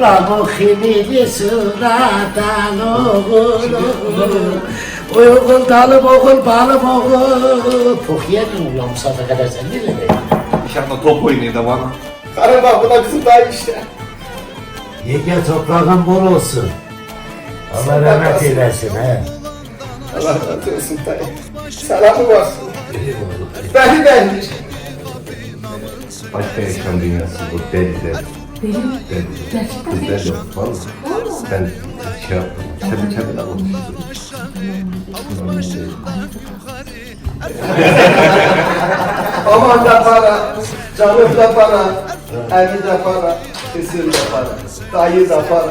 Ramon himili sıratan oğul Oğul dalım oğul balım oğul Pokuya mı ulan bu saate kadar sen ne dedin? İnşallah top oynuyor da bana. Karı bak bu da bizim dayı işte. Yenge toprağın bol olsun Allah rahmet eylesin he Allah razı olsun dayı. Selamı var. Beni beğenmiş. Başka yaşam dünyası bu deli de. Deli. Gerçekten Kızlar yok valla. Ben şey yaptım. Kendi kendine aldım. Aman da para, canım da para, evi de para, kızım da para, dayı da para.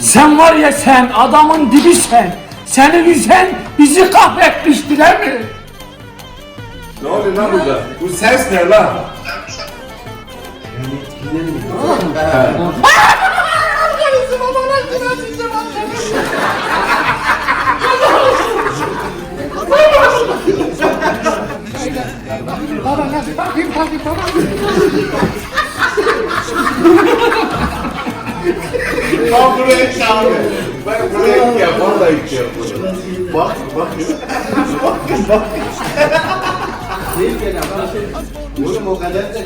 Sen var ya sen adamın dibi sen. Seni yüzen bizi kahretmiştir he mi? Ne oluyor lan burada? Bu ses ne lan? Ben buraya çağırdım. Ben buraya ya vallahi hiç yapmadım. Bak bak. Bakın bak. Oğlum o kadar da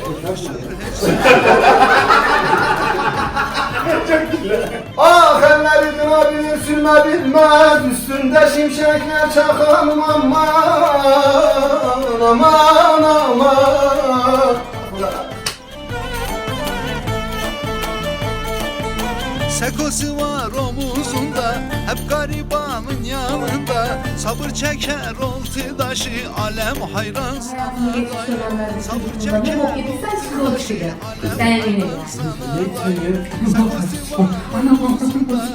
Ah ellerin abinin sürme bilmez Üstünde şimşekler çakan aman aman aman Sekosu var omuzunda Hep garibanın yanında Sabır çeker oltu taşı Alem hayran çocukluğumda ne bok yediysen sıkılı dışıydı. Ben eminim.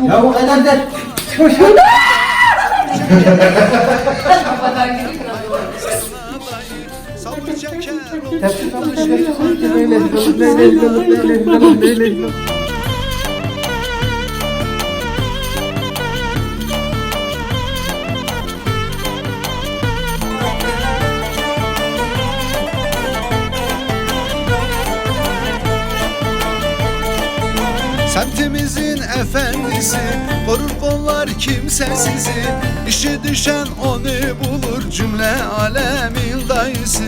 Ya o kadar da Kafadan gibi Sabır çeker oltu taşı Semtimizin efendisi Korur kollar kimsesizi. İşi düşen onu bulur Cümle alemin dayısı